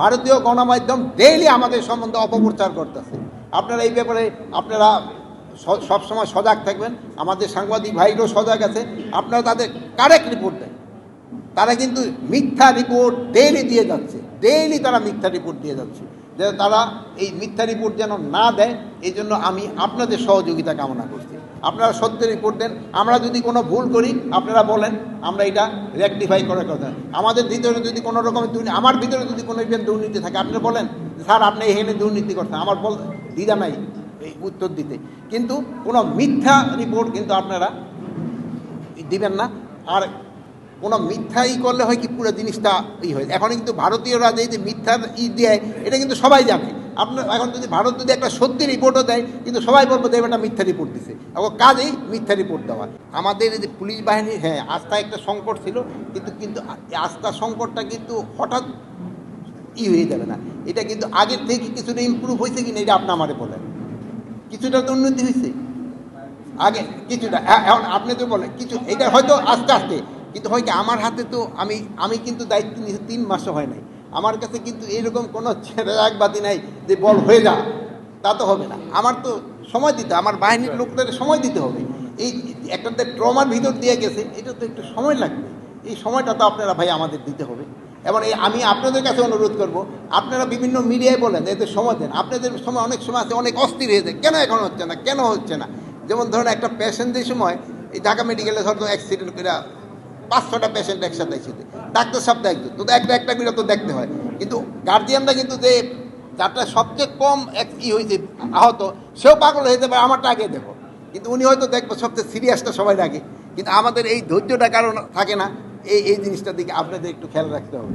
ভারতীয় গণমাধ্যম ডেইলি আমাদের সম্বন্ধে অপপ্রচার করতেছে। আপনারা এই ব্যাপারে আপনারা সবসময় সজাগ থাকবেন। আমাদের সাংবাদিক ভাইরাও সজাগ আছে। আপনারা তাদের কারেক্ট রিপোর্ট দেন। তারা কিন্তু মিথ্যা রিপোর্ট ডেইলি দিয়ে যাচ্ছে। ডেইলি তারা মিথ্যা রিপোর্ট দিয়ে যাচ্ছে। যে তারা এই মিথ্যা রিপোর্ট যেন না দেয় এই জন্য আমি আপনাদের সহযোগিতা কামনা করছি আপনারা সত্য রিপোর্ট দেন। আমরা যদি কোনো ভুল করি, আপনারা বলেন, আমরা এটা রেকটিফাই করার কথা। আমাদের ভিতরে যদি কোনো রকমের দুর্নীতি, আমার ভিতরে যদি কোনো দুর্নীতি থাকে, আপনি বলেন, স্যার, আপনি এখানে দুর্নীতি করছেন। আমার বল, দ্বিধা নাই এই উত্তর দিতে। কিন্তু কোনো মিথ্যা রিপোর্ট কিন্তু আপনারা দিবেন না। আর কোনো মিথ্যা ই করলে হয় কি, পুরো জিনিসটা ই হয়। এখন কিন্তু ভারতীয়রা যে যে মিথ্যার ই দেয়, এটা কিন্তু সবাই জানে। আপনার এখন যদি ভারত যদি একটা সত্যি রিপোর্টও দেয়, কিন্তু সবাই বলব দেব একটা মিথ্যা রিপোর্ট দিছে। এখন কাজেই মিথ্যা রিপোর্ট দেওয়া। আমাদের যে পুলিশ বাহিনীর হ্যাঁ আস্থা একটা সংকট ছিল, কিন্তু কিন্তু আস্থা সংকটটা কিন্তু হঠাৎ ই হয়ে যাবে না। এটা কিন্তু আগের থেকে কিছুটা ইমপ্রুভ হয়েছে কিনা, এটা আপনি আমারে বলেন। কিছুটা তো উন্নতি হয়েছে। আগে কিছুটা। এ- এখন আপনি তো বলেন, কিছু এটা হয়তো আস্তে আস্তে। কিন্তু হয় কি, আমার হাতে তো আমি আমি কিন্তু দায়িত্ব নিয়েছি তিন মাসও হয় নাই। আমার কাছে কিন্তু এইরকম কোনো ছেড়ে একবাদি নাই যে বল হয়ে যা তা তো হবে না। আমার তো সময় দিতে আমার বাহিনীর লোকদের সময় দিতে হবে। এই একটা ট্রমার ভিতর দিয়ে গেছে, এটা তো একটু সময় লাগবে। এই সময়টা তো আপনারা ভাই আমাদের দিতে হবে। এবং এই আমি আপনাদের কাছে অনুরোধ করব, আপনারা বিভিন্ন মিডিয়ায় বলেন, এদের সময় দেন। আপনাদের সময় অনেক সময় আছে, অনেক অস্থির হয়ে যায়। কেন এখন হচ্ছে না? কেন হচ্ছে না? যেমন ধরুন একটা পেশেন্টের সময়, এই ঢাকা মেডিকেলে হয়তো অ্যাক্সিডেন্ট করে পাঁচ ছটা পেশেন্ট একসাথে একসাথে ডাক্তার সব দেখতো তো একটা একটা করে তো দেখতে হয়। কিন্তু গার্জিয়ানরা কিন্তু যে যারটা সবচেয়ে কম এক ই হয়েছে আহত, সেও পাগল হয়ে যাবে, আমারটা আগে দেখো। কিন্তু উনি হয়তো দেখব সবচেয়ে সিরিয়াসটা সবাই রাখে কিন্তু আমাদের এই ধৈর্যটা কারণ থাকে না, এই এই জিনিসটার দিকে আপনাদের একটু খেয়াল রাখতে হবে।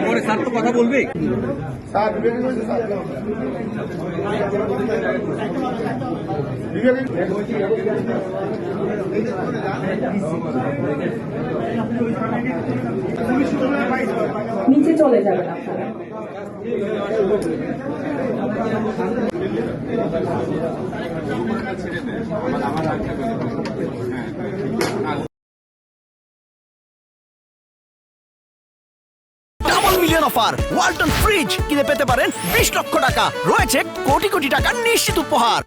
পরে স্যার তো কথা বলবে? নিচে চলে যাবেন আপনারা। অফার। ওয়ালটন ফ্রিজ কিনে পেতে পারেন বিশ লক্ষ টাকা। রয়েছে কোটি কোটি টাকার নিশ্চিত উপহার।